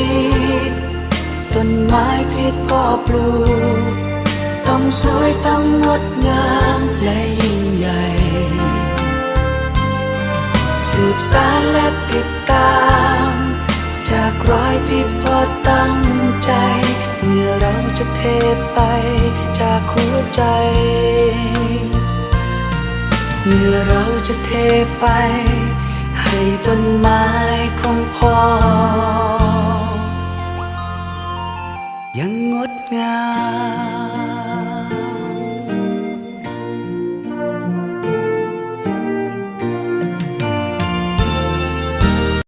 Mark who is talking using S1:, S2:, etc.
S1: ี ม้ที่พ่อปลูก ต้องสวยต้องงดงามและยิ่งใหญ่ สืบสารและติดตาม จากรอยที่พ่อตั้งใจ เมื่อเราจะเทไปจากหัวใจ เมื่อเราจะเทไป ให้ต้นไม้ของพ่อ